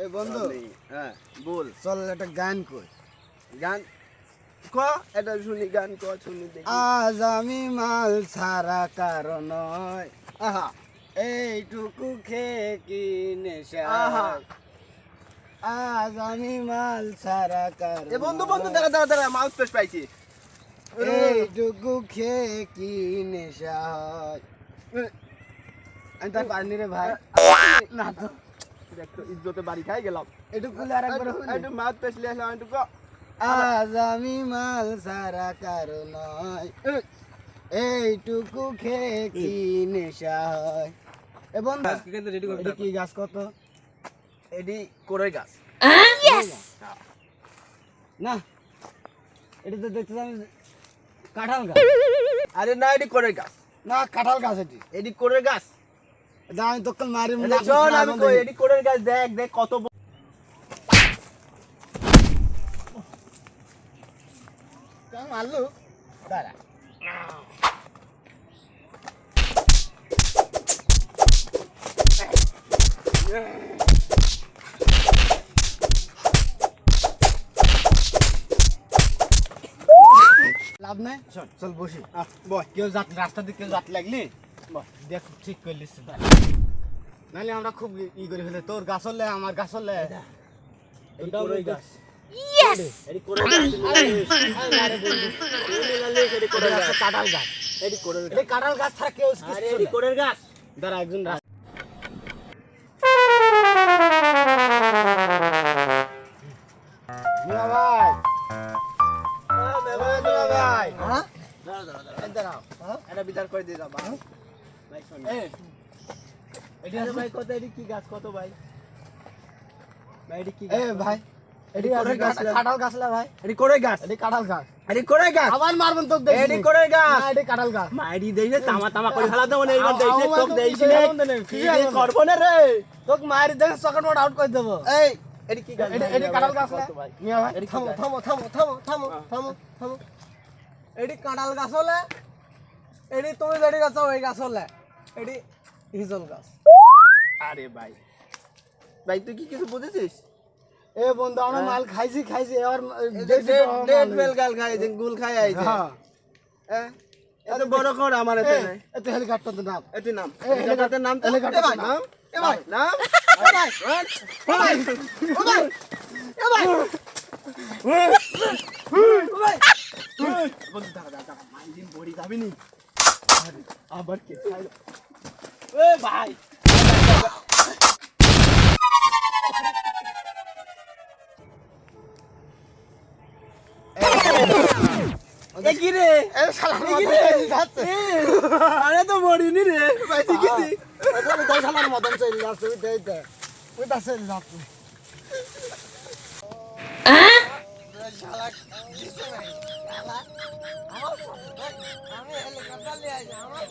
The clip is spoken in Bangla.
এই বন্ধু হ্যাঁ বল। চল একটা গান কই। গান? ক? এটা শুনি গান ক শুনি আজ আমি মাল ছাড়া কারণ আহা। এইটুকু খেয়ে কি নেশা? আহা। আজ আমি মাল ছাড়া কারণ এ বন্ধু বন্ধু দাঁড়া দাঁড়া দাঁড়া মাউথ পেস্ট পাইছি। এইটুকু খেয়ে কি নেশা হয়? আমি তার পারিনি রে ভাই। না তো। একটু ইজ্জতে বাড়ি খাই গেলাম। এটুকু আর একবার একটু মাউথ পেস্ট আসলাম একটু আজ আমি মাল সারা কারণ এইটুকু খেয়ে কি নেশা হয়। এ বন্ধু। এটা কি গাছ কত? এডি কোরের গাছ। না এটা তো দেখতে আমি কাঁঠাল গাছ। আরে না এডি কোরের গাছ। না কাঁঠাল গাছ এটি। এডি কোরের গাছ। এটা আমি তোকে মারি শোন আমি কই এডি কোরের গাছ দেখ দেখ কত মারলু। দাঁড়া। লাভ নাই? চল চল বসি। বয় কেউ যাত রাস্তা দিয়ে কেউ যাত লাগলি? দেখ ঠিক করলিস। নাহলে আমরা খুব ই করে ফেলে তোর গাছ হলে আমার গাছ হলে। কাঁঠাল গাছ। এটা গাছ দাঁড়া একজন ভাই হ্যাঁ? দাঁড়াও হ্যাঁ? বিচার করে দিয়ে শোন এই এটি ভাই কত এডি কি গাছ? কত ভাই? ভাই এডি কি এ ভাই এটি আছে গাছ? কাঁঠাল গাছ না ভাই? এডি কোরের গাছ। এটি কাঁঠাল গাছ। এডি কোরের গাছ। আবার মারবেন তো দেখি। এডি কোরের গাছ। এটি কাঁঠাল গাছ। মাইরি দেইছে তামা তামা করে ফেলা দেবো না এইবার আও- দেইছে তোক আও- দেইছি কি রে করব না? কি কি না? রে? তোকে মারি দেখে সকেট মোট আউট করে দেবো। এই এডি কি গাছ? এটি কাঁঠাল গাছ না? মিয়া ভাই থামো থামো থামো থামো থামো। থামো থামো। এটি কাঁঠাল গাছ হলে এটি তুমি যেটি গাছ ওই গাছ হলে। এটি হিজল গাছ। আরে ভাই। ভাই তুই কি কিছু বুঝেছিস? এ বন্ধু আমরা মাল খাইছি খাইছি ডেট বেল গাল খাই যে গুল খাই আইছে। হ্যাঁ। এত বড় কর আমার এতে নাই। এত হেলিকপ্টার তো নাম। এটি নাম। নাম হেলিকপ্টার নাম। নাম এ ভাই। নাম। এ ভাই এ ভাই এ ভাই এ ভাই এ ভাই। বন্ধু দাঁড়া দাঁড়া দাঁড়া বড়ি যাবি নি? আবার কে খাইলো? ভাই। আরে তো মরিনি রে। ভাই তুই কি রে? ওটা ওই শালার মদন চলে যাচ্ছে ওই দেইতে ওইটা চলে যাচ্ছে। আমি হেলিকপ্টার নিয়ে আসি আমার